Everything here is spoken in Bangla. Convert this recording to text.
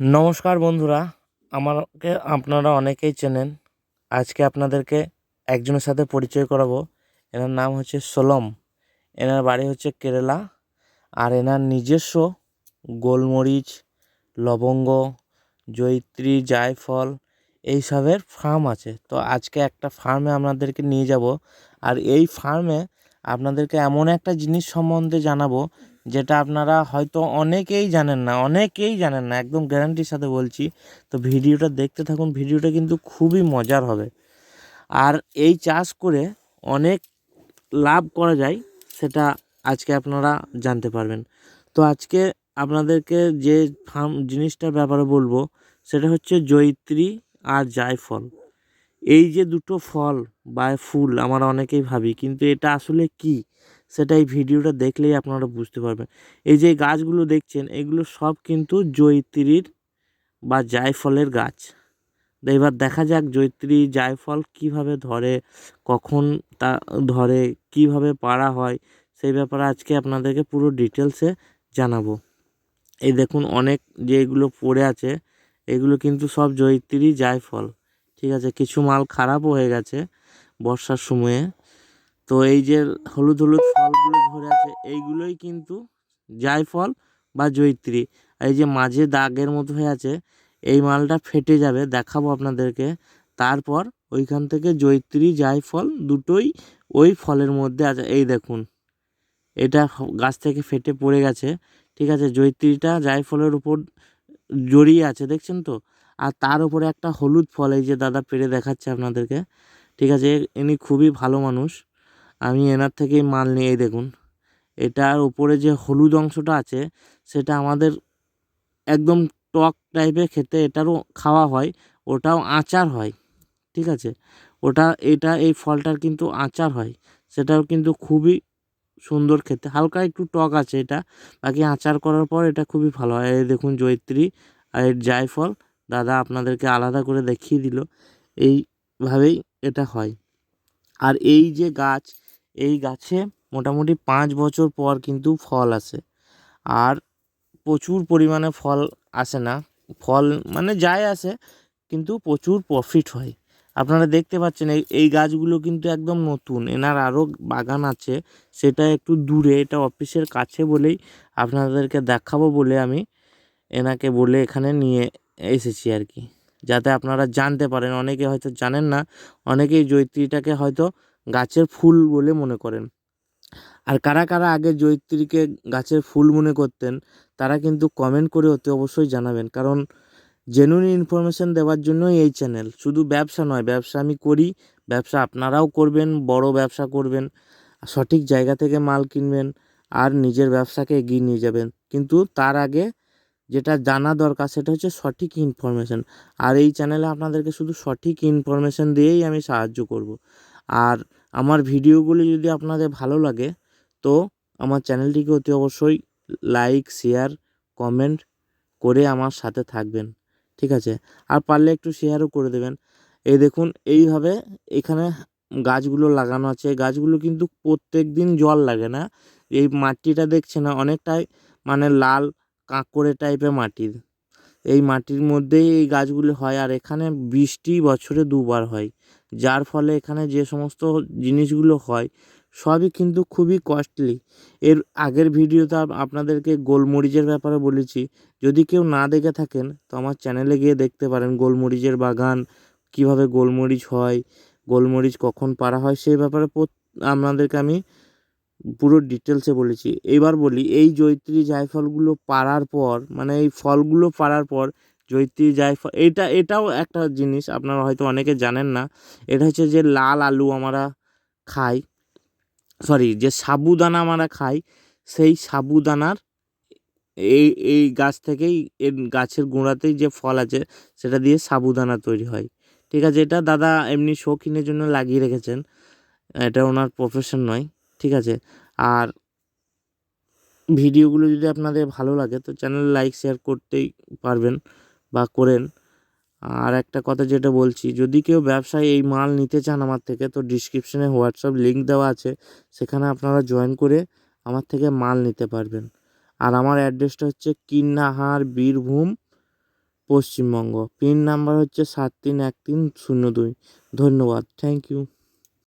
নমস্কার বন্ধুরা, আমাকে আপনারা অনেকেই চেনেন। আজকে আপনাদেরকে একজনের সাথে পরিচয় করাবো। এনার নাম হচ্ছে সোলম। এনার বাড়ি হচ্ছে কেরালা। আর এনার নিজস্ব গোলমরিচ, লবঙ্গ, জয়িত্রী, জায়ফল এইসবের ফার্ম আছে। তো আজকে একটা ফার্মে আপনাদেরকে নিয়ে যাব। আর এই ফার্মে আপনাদেরকে এমন একটা জিনিস সম্বন্ধে জানাব যেটা আপনারা হয়তো অনেকেই জানেন না, অনেকেই জানেন না, একদম গ্যারান্টির সাথে বলছি। তো ভিডিওটা দেখতে থাকুন, ভিডিওটা কিন্তু খুবই মজার হবে। আর এই চাষ করে অনেক লাভ করা যায়, সেটা আজকে আপনারা জানতে পারবেন। তো আজকে আপনাদেরকে যে ফার্ম, জিনিসটার ব্যাপারে বলব, সেটা হচ্ছে জয়িত্রী আর জায়ফল। এই যে দুটো ফল বা ফুল আমরা অনেকেই ভাবি, কিন্তু এটা আসলে কি? সেটা এই ভিডিওটা দেখলেই আপনারা বুঝতে পারবেন। এই যে গাছগুলো দেখছেন, এগুলো সব কিন্তু জৈত্রীর বা জায়ফলের গাছ। এবার দেখা যাক জৈত্রী জায়ফল কীভাবে ধরে, কখন তা ধরে, কীভাবে পাড়া হয়, সেই ব্যাপারে আজকে আপনাদেরকে পুরো ডিটেলসে জানাব। এই দেখুন অনেক যে এগুলো পড়ে আছে, এগুলো কিন্তু সব জৈত্রী জায়ফল। ঠিক আছে, কিছু মাল খারাপও হয়ে গেছে বর্ষার সময়ে। তো এই যে হলুদ হলুদ ফলগুলো ধরে আছে, এইগুলোই কিন্তু জায়ফল বা জৈত্রী এই যে মাঝে দাগের মতো হয়ে আছে, এই মালটা ফেটে যাবে, দেখাবো আপনাদেরকে। তারপর ওইখান থেকে জৈত্রী জায়ফল দুটোই ওই ফলের মধ্যে আছে। এই দেখুন, এটা গাছ থেকে ফেটে পড়ে গেছে, ঠিক আছে? জৈত্রীটা জায়ফলের উপর জড়িয়ে আছে, দেখছেন তো? আর তার উপরে একটা হলুদ ফল, এই যে দাদা পেরে দেখাচ্ছে আপনাদেরকে, ঠিক আছে? ইনি খুবই ভালো মানুষ। আমি এনার থেকেই মাল নিয়ে এই দেখুন। এটার উপরে যে হলুদ অংশটা আছে, সেটা আমাদের একদম টক টাইপের খেতে এটারও খাওয়া হয়, ওটাও আচার হয়, ঠিক আছে? ওটা, এটা, এই ফলটার কিন্তু আচার হয়, সেটাও কিন্তু খুবই সুন্দর খেতে। হালকা একটু টক আছে এটা, বাকি আচার করার পর এটা খুবই ভালো হয়। এই দেখুন জৈত্রী আর এর জায়ফল, দাদা আপনাদেরকে আলাদা করে দেখিয়ে দিল, এইভাবেই এটা হয়। আর এই যে গাছ এই গাছে মোটামুটি পাঁচ বছর পর কিন্তু ফল আসে। আর প্রচুর পরিমাণে ফল আসে না। ফল মানে যায় আসে, কিন্তু প্রচুর প্রফিট হয়। আপনারা দেখতে পাচ্ছেন এই এই গাছগুলো কিন্তু একদম নতুন। এনার আরও বাগান আছে, সেটা একটু দূরে, এটা অফিসের কাছে বলেই আপনাদেরকে দেখাবো বলে আমি এনাকে বলে এখানে নিয়ে এসেছি আর কি। যাতে আপনারা জানতে পারেন, অনেকে হয়তো জানেন না, অনেকেই জৈত্রীটাকে হয়তো গাছের ফুল বলে মনে করেন। আর কারা কারা আগে জয়িত্রীকে গাছের ফুল মনে করতেন, তারা কিন্তু কমেন্ট করে অতি অবশ্যই জানাবেন। কারণ জেনুইন ইনফরমেশান দেওয়ার জন্যই এই চ্যানেল শুধু ব্যবসা নয়, ব্যবসা আমি করি, ব্যবসা আপনারাও করবেন, বড় ব্যবসা করবেন, সঠিক জায়গা থেকে মাল কিনবেন, আর নিজের ব্যবসাকে এগিয়ে নিয়ে যাবেন। কিন্তু তার আগে যেটা জানা দরকার, সেটা হচ্ছে সঠিক ইনফরমেশান আর এই চ্যানেলে আপনাদেরকে শুধু সঠিক ইনফরমেশান দিয়েই আমি সাহায্য করব। আর আমার ভিডিওগুলি যদি আপনাদের ভালো লাগে, তো আমার চ্যানেলটিকে অতি অবশ্যই লাইক, শেয়ার, কমেন্ট করে আমার সাথে থাকবেন, ঠিক আছে? আর পারলে একটু শেয়ারও করে দেবেন। এই দেখুন, এইভাবে এখানে গাছগুলো লাগানো আছে। গাছগুলো কিন্তু প্রত্যেক দিন জল লাগে না। এই মাটিটা দেখছে না? অনেকটাই মানে লাল কাঁকড়ে টাইপের মাটির। এই মাটির মধ্যেই এই গাছগুলো হয়। আর এখানে বৃষ্টি বছরে দুবার হয়। যার ফলে এখানে যে সমস্ত জিনিসগুলো হয়, সবই কিন্তু খুবই কস্টলি এর আগের ভিডিওতে আপনাদেরকে গোলমরিচের ব্যাপারে বলেছি। যদি কেউ না দেখে থাকেন, তো আমার চ্যানেলে গিয়ে দেখতে পারেন গোলমরিচের বাগান, কীভাবে গোলমরিচ হয়, গোলমরিচ কখন পাড়া হয়, সেই ব্যাপারে আপনাদেরকে আমি পুরো ডিটেলসে বলেছি। এবার বলি, এই জৈত্রী জায়ফলগুলো পাড়ার পর মানে এই ফলগুলো পাড়ার পর জৈত্রী জায়ফল এটা, এটাও একটা জিনিস, আপনারা হয়তো অনেকে জানেন না। এটা হচ্ছে যে লাল আলু আমরা খাই সরি যে সাবুদানা আমরা খাই, সেই সাবুদানার এই এই গাছ থেকেই, এর গাছের গোড়াতেই যে ফল আছে, সেটা দিয়ে সাবুদানা তৈরি হয়। ঠিক আছে, এটা দাদা এমনি শৌখিনের জন্য লাগিয়ে রেখেছেন, এটা ওনার প্রফেশন নয়, ঠিক আছে। আর ভিডিওগুলো যদি আপনাদের ভালো লাগে, তো চ্যানেল লাইক শেয়ার করতেই পারবেন। বা করেন। আর একটা কথা যেটা বলছি, যদি কেউ ব্যবসায় এই মাল নিতে চান আমার থেকে, তো ডিসক্রিপশানে হোয়াটসঅ্যাপ লিঙ্ক দেওয়া আছে, সেখানে আপনারা জয়েন করে আমার থেকে মাল নিতে পারবেন। আর আমার অ্যাড্রেসটা হচ্ছে কিন্নাহার বীরভূম, পশ্চিমবঙ্গ। পিন নাম্বার হচ্ছে সাত তিন এক তিন শূন্য দুই। ধন্যবাদ। Thank you